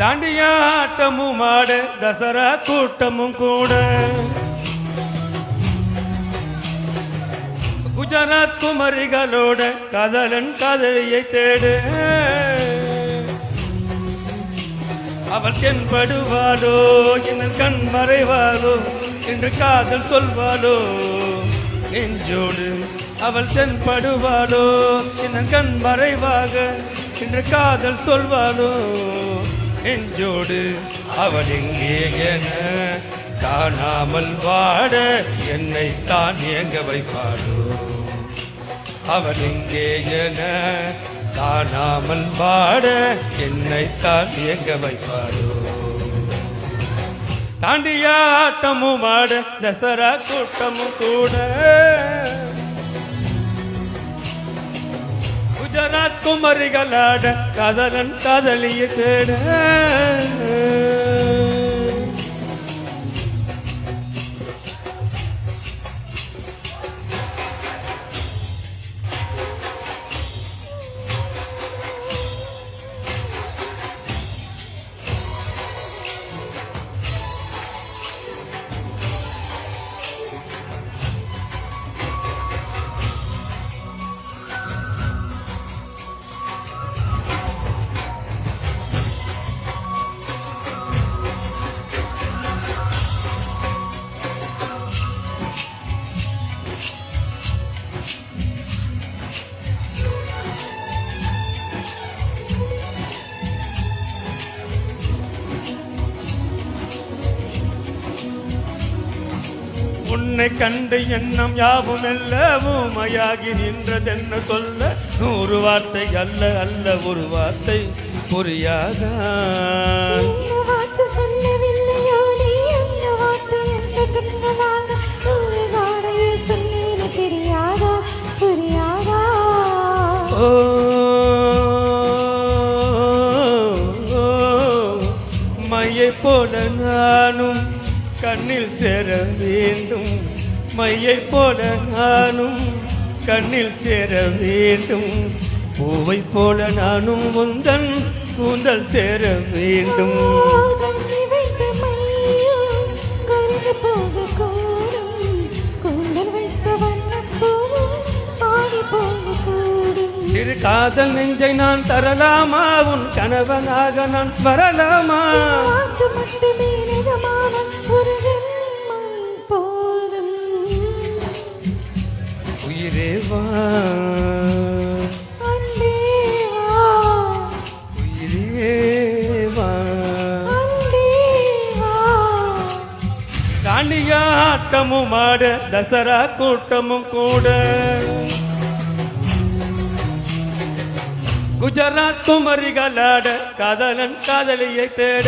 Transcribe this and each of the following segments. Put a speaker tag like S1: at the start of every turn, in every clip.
S1: தாண்டியாட்டமும் ஆட தசரா கூட்டமும் கூட. குஜராத் குமரிகளோட கதலன் காதலியை தேடு. அவள் தென்படுவாளோ என் கண் மறைவாளோ என்று காதல் சொல்வாளோ. நெஞ்சோடு அவள் தென்படுவாளோ என் கண் மறைவாக என்று காதல் சொல்வாளோ. நெஞ்சோடு அவன் எங்கே என காணாமல் வாட என்னை தான் ஏங்க வைப்பாரோ அவன் எங்கே என காணாமல் வாட என்னை தான் ஏங்க வைப்பாரோ தாண்டியாட்டமும் ஆட தசரா கூட்டமும் கூட குஜராத் குமரிகளாட காதலன் காதலிய தேட. உன்னை கண்டு எண்ணம் யாவும் அல்ல ஊமையாகி நின்றதென்ன சொல்ல நூறு வார்த்தை அல்ல அல்ல ஒரு வார்த்தை புரியாதா
S2: ஒரு
S1: மையை போல நானும் கண்ணில் சேர வேண்டும். மையை போல நானும் கண்ணில் சேர வேண்டும். பூவை போல நானும் உந்தன் கூந்தல் சேர வேண்டும். சிறு காதல் நெஞ்சை நான் தரலாமா? உன் கணவனாக நான் வரலாமா? தாண்டியாட்டமும் ஆட தசரா கூட்டமும் கூட. குஜராத் குமரிகளாட காதலன் காதலியை தேட.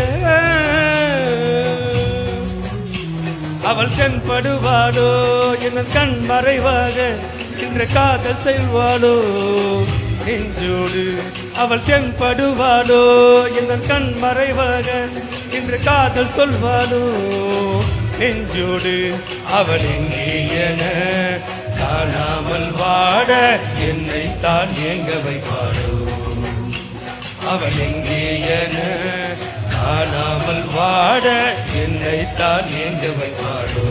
S1: அவள் தென்படுவாளோ என் கண் மறைவாக இன்று காதல் செல்வாளோ நெஞ்சோடு அவள் தென்படுவாளோ என் கண் மறைவாக இன்று காதல் சொல்வாளோ நெஞ்சோடு அவள் எங்கே என காணாமல் வாட என்னை தான் எங்க வைப்பாடோ அவள் எங்கே என காணாமல் வாட என்னை தான்
S2: எங்க
S1: வைப்பாடோ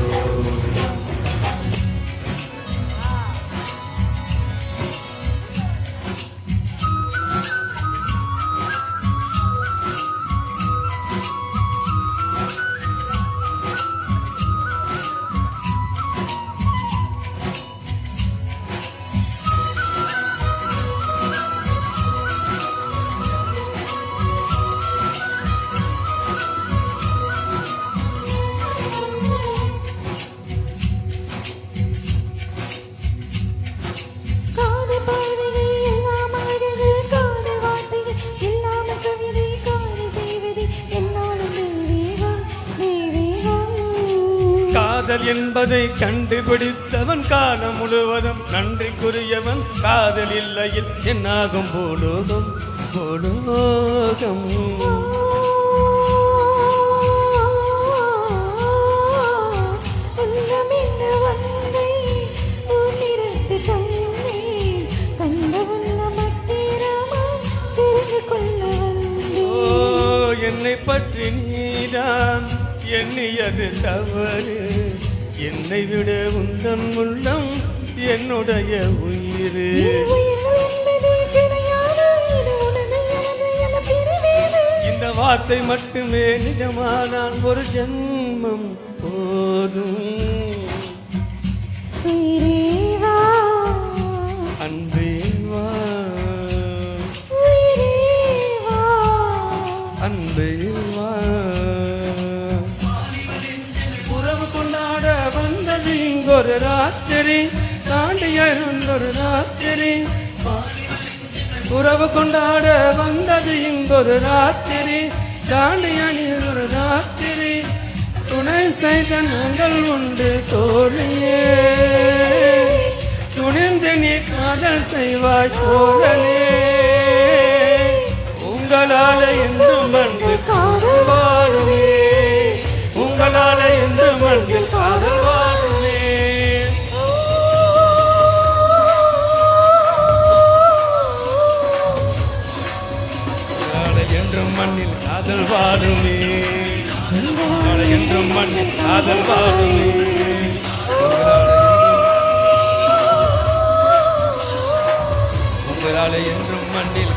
S1: என்பதை கண்டுபிடித்தவன் காலம் முழுவதும் நன்றிக்குரியவன் காதல் இல்லையில் என்னாகும் போலோகம் போலோகம்.
S2: என்னை
S1: ஓ பற்றி நீதான் எண்ணியது தவறு. என்னை விட உந்தன் உள்ளம் என்னுடைய உயிர். இந்த வார்த்தை மட்டுமே நிஜமானால் ஒரு ஜென்மம் போதும். அன்பே வந்தது ராத்திரி தாண்டி இருந்தொரு ராத்திரி. உறவு கொண்டாட வந்தது இங்கொரு ராத்திரி. தாண்டி ஒரு ராத்திரி. துணை செய்த நாங்கள் உண்டு தோழியே. துணிந்து நீ காதல் செய்வாய் தோழனே. உங்களால என்று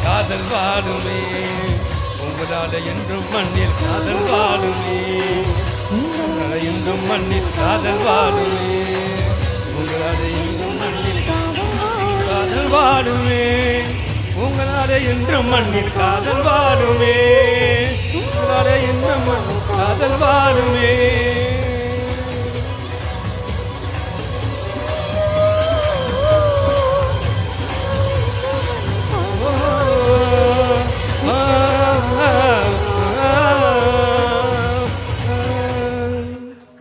S1: காதல் வாழுமே. உங்களால என்றும் மண்ணில் காதல் வாழுமே. உங்களால என்றும் மண்ணில் காதல் வாழுமே. உங்களால என்றும் மண்ணில் காதல் வாழுமே. உங்களால என்றும் மண்ணில் காதல் வாழுமே. உங்களால என்றும் மண்ணில் காதல் வாழுமே.